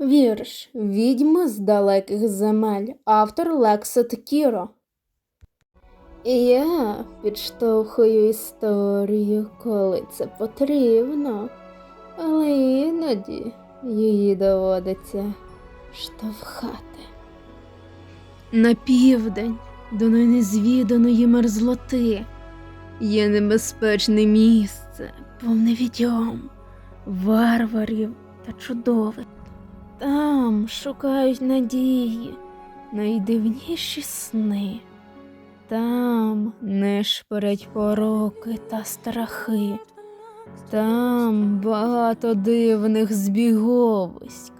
Вірш Відьми з далеких земель. Автор Лексет Кіро. І я підштовхую історію, коли це потрібно, але іноді її доводиться штовхати. На південь до незвіданої мерзлоти є небезпечне місце, повне відьом, варварів та чудовиськ. Там шукають надії, найдивніші сни. Там нишпорять пороки та страхи. Там багато дивних збіговиськ,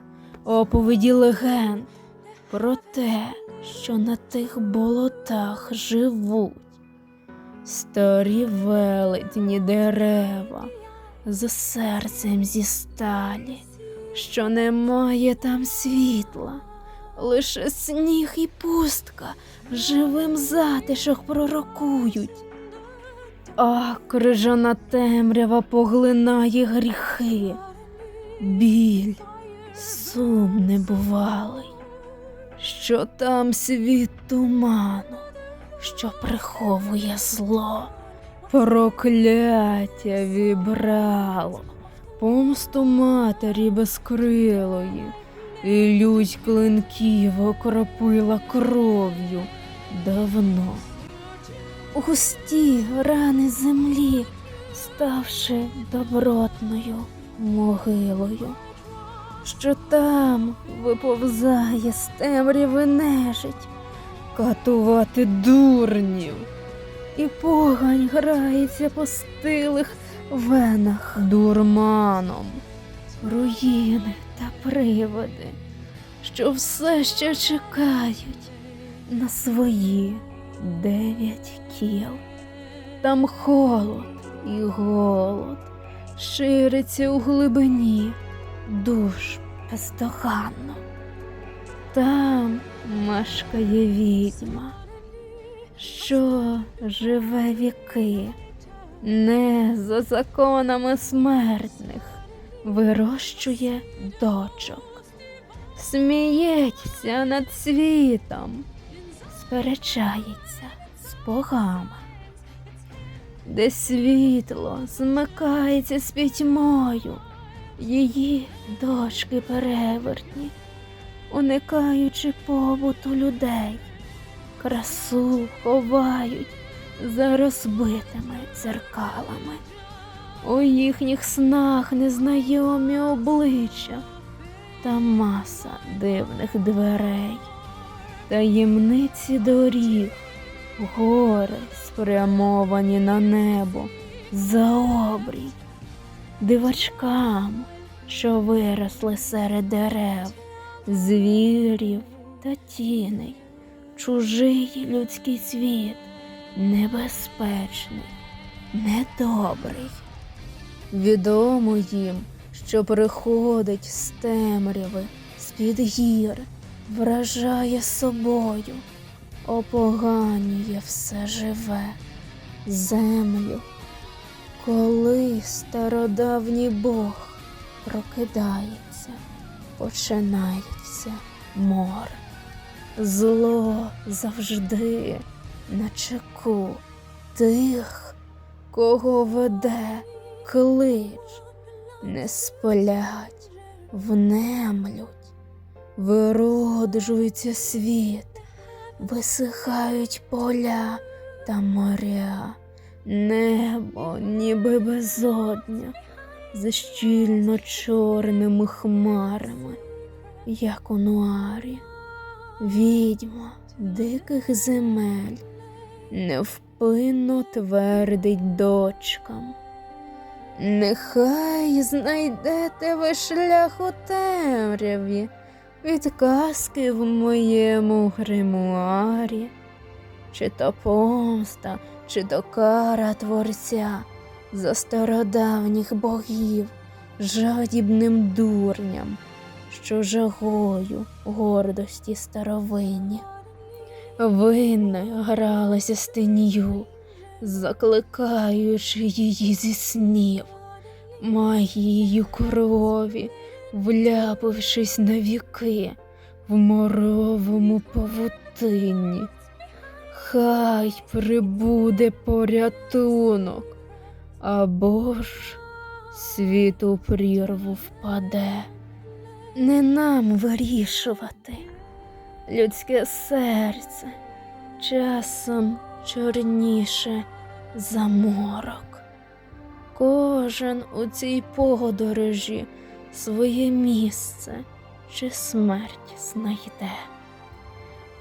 оповіді легенд про те, що на тих болотах живуть. Старі велетні дерева з серцем зі сталі, що немає там світла, лише сніг і пустка живим затишок пророкують. А крижана темрява поглинає гріхи, біль, сум небувалий, що там світ туману, що приховує зло, прокляття вібрало, помсту матері безкрилої, і лють клинків окропила кров'ю давно. Густі рани землі, ставши добротною могилою, що там виповзає з темряви нежить, катувати дурнів, і погань грається по стилих венах дурманом, руїни та приводи, що все ще чекають на свої дев'ять кіл. Там холод і голод шириться у глибині душ бездоганно. Там мешкає відьма, що живе віки, не за законами смертних вирощує дочок, сміється над світом сперечається з богами, де світло змикається з пітьмою, її дочки перевертні, уникаючи побуту людей, красу ховають за розбитими дзеркалами. У їхніх снах незнайомі обличчя та маса дивних дверей. Таємниці доріг, гори спрямовані на небо, за обрій, дивачкам, що виросли серед дерев, звірів та тіней, чужий людський світ, небезпечний, недобрий. Відомо їм, що приходить з темряви, з-під гір вражає собою, опоганює все живе, землю. Коли стародавній Бог прокидається, починається море. Зло завжди на чеку тих, кого веде клич, не сплять, внемлють вироджується світ, висихають поля та моря, небо, ніби безодня, за щільно чорними хмарами, як у нуарі, відьма диких земель, невпинно твердить дочкам. Нехай знайдете ви шлях у темряві від казки в моєму гримуарі, чи то помста, чи то кара творця за стародавніх богів, жадібним дурням, що жагою гордості старовинні. Винною гралася з закликаючи її зі снів, магією крові вляпавшись на віки в моровому павутинні. Хай прибуде порятунок, або ж світ у прірву впаде. Не нам вирішувати. Людське серце часом чорніше за морок. Кожен у цій подорожі своє місце чи смерть знайде.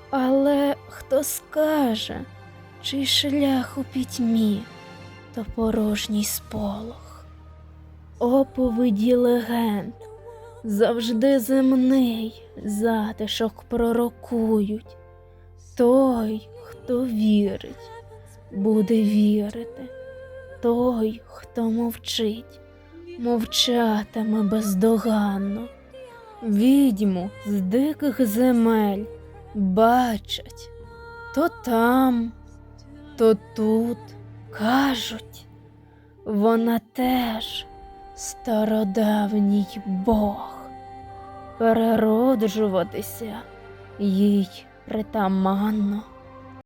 Але хто скаже, чий шлях у пітьмі, то порожній сполох. Оповіді легенд завжди земний затишок пророкують. Той, хто вірить, буде вірити. Той, хто мовчить, мовчатиме бездоганно. Відьму з диких земель бачать то там, то тут кажуть, вона теж стародавній Бог. Перероджуватися їй притаманно.